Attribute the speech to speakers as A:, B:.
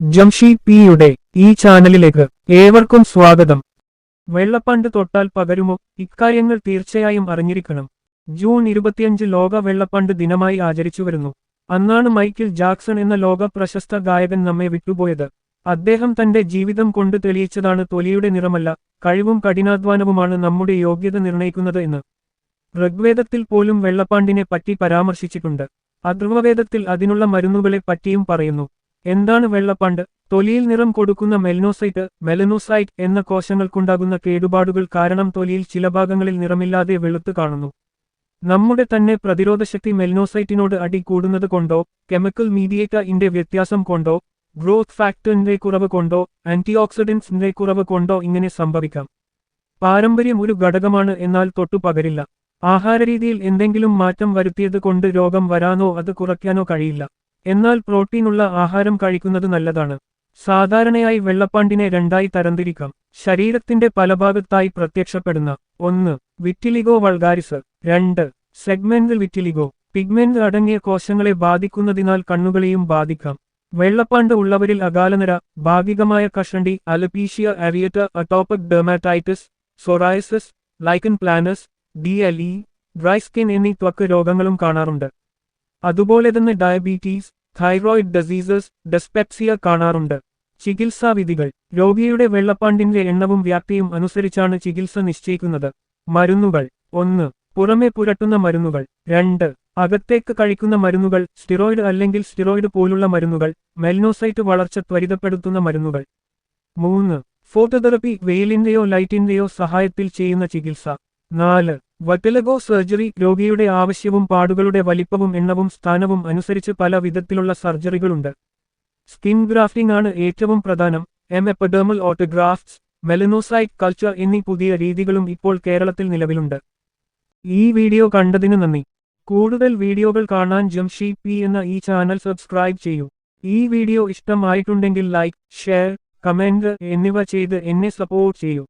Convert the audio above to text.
A: ജംഷി പിയുടെ ഈ ചാനലിലേക്ക് ഏവർക്കും സ്വാഗതം. വെള്ളപ്പണ്ട് തൊട്ടാൽ പകരുമോ? ഇക്കാര്യങ്ങൾ തീർച്ചയായും അറിഞ്ഞിരിക്കണം. ജൂൺ ഇരുപത്തിയഞ്ച് ലോക വെള്ളപ്പണ്ട് ദിനമായി ആചരിച്ചു വരുന്നു അന്നാണ് മൈക്കിൾ ജാക്സൺ എന്ന ലോക പ്രശസ്ത ഗായകൻ നമ്മെ വിട്ടുപോയത്. അദ്ദേഹം തന്റെ ജീവിതം കൊണ്ട് തെളിയിച്ചതാണ് തൊലിയുടെ നിറമല്ല കഴിവും കഠിനാധ്വാനവുമാണ് നമ്മുടെ യോഗ്യത നിർണയിക്കുന്നത് എന്ന്. ഋഗ്വേദത്തിൽ പോലും വെള്ളപ്പാണ്ടിനെ പറ്റി പരാമർശിച്ചിട്ടുണ്ട്. അധ്രുവവേദത്തിൽ അതിനുള്ള മരുന്നുകളെ പറ്റിയും പറയുന്നു. എന്താണ് വെള്ളപ്പാണ്ട്? തൊലിയിൽ നിറം കൊടുക്കുന്ന മെലനോസൈറ്റ് മെലനോസൈറ്റ് എന്ന കോശങ്ങൾക്കുണ്ടാകുന്ന കേടുപാടുകൾ കാരണം തൊലിയിൽ ചില ഭാഗങ്ങളിൽ നിറമില്ലാതെ വെളുത്ത് കാണുന്നു. നമ്മുടെ തന്നെ പ്രതിരോധശക്തി മെലനോസൈറ്റിനോട് അടി കൂടുന്നത് കൊണ്ടോ കെമിക്കൽ മീഡിയേറ്ററിന്റെ വ്യത്യാസം കൊണ്ടോ ഗ്രോത്ത് ഫാക്ടറിന്റെ കുറവ് കൊണ്ടോ ആന്റിഓക്സിഡന്റ്സിന്റെ കുറവ് കൊണ്ടോ ഇങ്ങനെ സംഭവിക്കാം. പാരമ്പര്യം ഒരു ഘടകമാണ് എന്നാൽ തൊട്ടു പകരില്ല. ആഹാരരീതിയിൽ എന്തെങ്കിലും മാറ്റം വരുത്തിയത് കൊണ്ട് രോഗം വരാനോ അത് കുറയ്ക്കാനോ കഴിയില്ല. എന്നാൽ പ്രോട്ടീനുള്ള ആഹാരം കഴിക്കുന്നത് നല്ലതാണ്. സാധാരണയായി വെള്ളപ്പാണ്ടിനെ രണ്ടായി തരംതിരിക്കാം. ശരീരത്തിന്റെ പല ഭാഗത്തായി പ്രത്യക്ഷപ്പെടുന്ന ഒന്ന് വിറ്റിലിഗോ വൾഗാരിസ്. രണ്ട് സെഗ്മെന്റ് വിറ്റിലിഗോ. പിഗ്മെന്റ് അടങ്ങിയ കോശങ്ങളെ ബാധിക്കുന്നതിനാൽ കണ്ണുകളെയും ബാധിക്കാം. വെള്ളപ്പാണ്ട് ഉള്ളവരിൽ അകാലനര ഭാഗികമായ കഷണ്ടി alopecia areata atopic dermatitis psoriasis lichen planus D L E dry skin എന്നീ ത്വക്ക് രോഗങ്ങളും കാണാറുണ്ട്. അതുപോലെ തന്നെ ഡയബറ്റീസ് തൈറോയിഡ് ഡിസീസസ് ഡെസ്പെപ്സിയ കാണാറുണ്ട്. ചികിത്സാവിധികൾ രോഗിയുടെ വെള്ളപ്പാണ്ടിന്റെ എണ്ണവും വ്യാപ്തിയും അനുസരിച്ചാണ് ചികിത്സ നിശ്ചയിക്കുന്നത്. മരുന്നുകൾ ഒന്ന് പുറമെ പുരട്ടുന്ന മരുന്നുകൾ രണ്ട് അകത്തേക്ക് കഴിക്കുന്ന മരുന്നുകൾ സ്റ്റിറോയിഡ് അല്ലെങ്കിൽ സ്റ്റിറോയിഡ് പോലുള്ള മരുന്നുകൾ മെൽനോസൈറ്റ് വളർച്ച ത്വരിതപ്പെടുത്തുന്ന മരുന്നുകൾ. മൂന്ന് ഫോട്ടോതെറപ്പി വെയിലിന്റെയോ ലൈറ്റിന്റെയോ സഹായത്തിൽ ചെയ്യുന്ന ചികിത്സ. നാല്. വറ്റിലഗോ സർജറി രോഗിയുടെ ആവശ്യവും പാടുകളുടെ വലിപ്പവും എണ്ണവും സ്ഥാനവും അനുസരിച്ച് പല വിധത്തിലുള്ള സർജറികളുണ്ട്. സ്കിൻ ഗ്രാഫ്റ്റിംഗ് ആണ് ഏറ്റവും പ്രധാനം. M. Epidermal autografts melanocyte culture എന്നീ പുതിയ രീതികളും ഇപ്പോൾ കേരളത്തിൽ നിലവിലുണ്ട്. ഈ വീഡിയോ കണ്ടതിന് നന്ദി. കൂടുതൽ വീഡിയോകൾ കാണാൻ ജംഷി പി എന്ന ഈ ചാനൽ സബ്സ്ക്രൈബ് ചെയ്യൂ. ഈ വീഡിയോ ഇഷ്ടമായിട്ടുണ്ടെങ്കിൽ ലൈക്ക് ഷെയർ കമന്റ് എന്നിവ ചെയ്ത് എന്നെ സപ്പോർട്ട് ചെയ്യൂ.